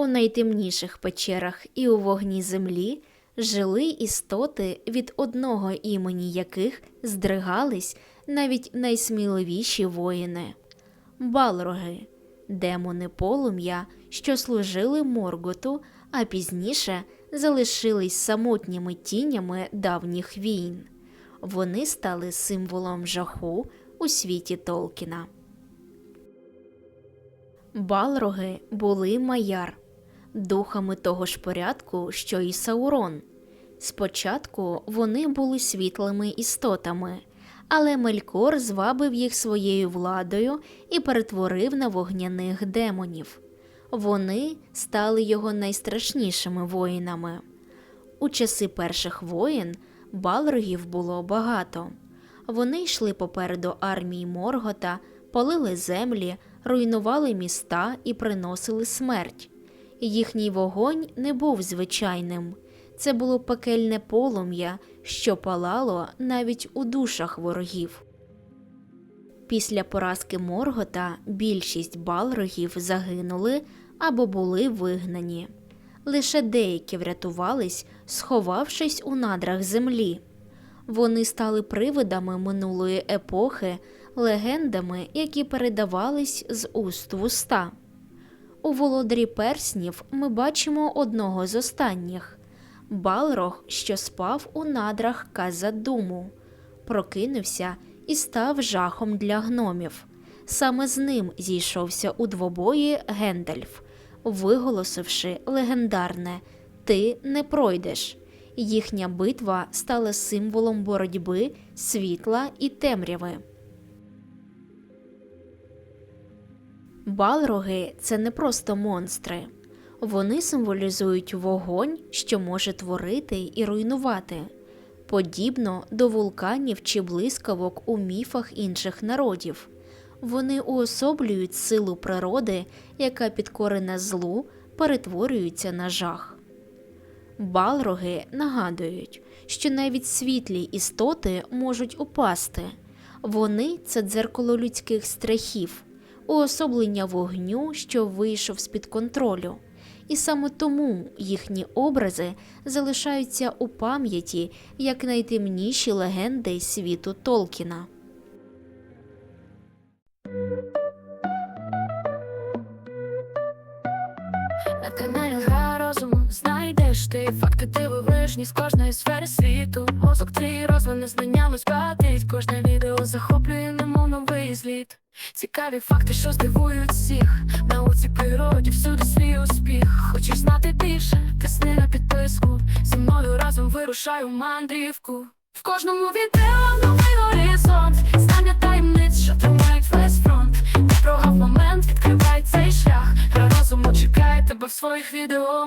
У найтемніших печерах і у вогні землі жили істоти, від одного імені яких здригались навіть найсміливіші воїни. Балроги демони полум'я, що служили Морготу, а пізніше залишились самотніми тінями давніх війн. Вони стали символом жаху у світі Толкіна. Балроги були маяр, духами того ж порядку, що і Саурон. Спочатку вони були світлими істотами, але Мелькор звабив їх своєю владою і перетворив на вогняних демонів. Вони стали його найстрашнішими воїнами. У часи перших воєн балрогів було багато. Вони йшли попереду армії Моргота, палили землі, руйнували міста і приносили смерть. Їхній вогонь не був звичайним. Це було пекельне полум'я, що палало навіть у душах ворогів. Після поразки Моргота більшість балрогів загинули або були вигнані. Лише деякі врятувались, сховавшись у надрах землі. Вони стали привидами минулої епохи, легендами, які передавались з уст в уста. У володарі перснів ми бачимо одного з останніх Балрог, що спав у надрах Казадуму, прокинувся і став жахом для гномів. Саме з ним зійшовся у двобої Гендальф, виголосивши легендарне Ти не пройдеш. Їхня битва стала символом боротьби, світла і темряви. Балроги це не просто монстри. Вони символізують вогонь, що може творити і руйнувати, подібно до вулканів чи блискавок у міфах інших народів. Вони уособлюють силу природи, яка підкорена злу, перетворюється на жах. Балроги нагадують, що навіть світлі істоти можуть упасти. Вони це дзеркало людських страхів, уособлення вогню, що вийшов з-під контролю. І саме тому їхні образи залишаються у пам'яті як найтемніші легенди світу Толкіна. На каналі Гра розуму знайдеш ти факти дивовижні з кожної сфери світу. Мозок твій розвине знання лиш багатить. Кожне відео захоплює, немов. Цікаві факти, що здивують всіх. Науці природі всюди свій успіх. Хочеш знати більше? Тисни на підписку. Зі мною разом вирушай у мандрівку. В кожному відео новий горизонт. Знання таємниць, що тримають весь фронт. Не прогав момент, відкривай цей шлях. Гра розуму чекає тебе в своїх відео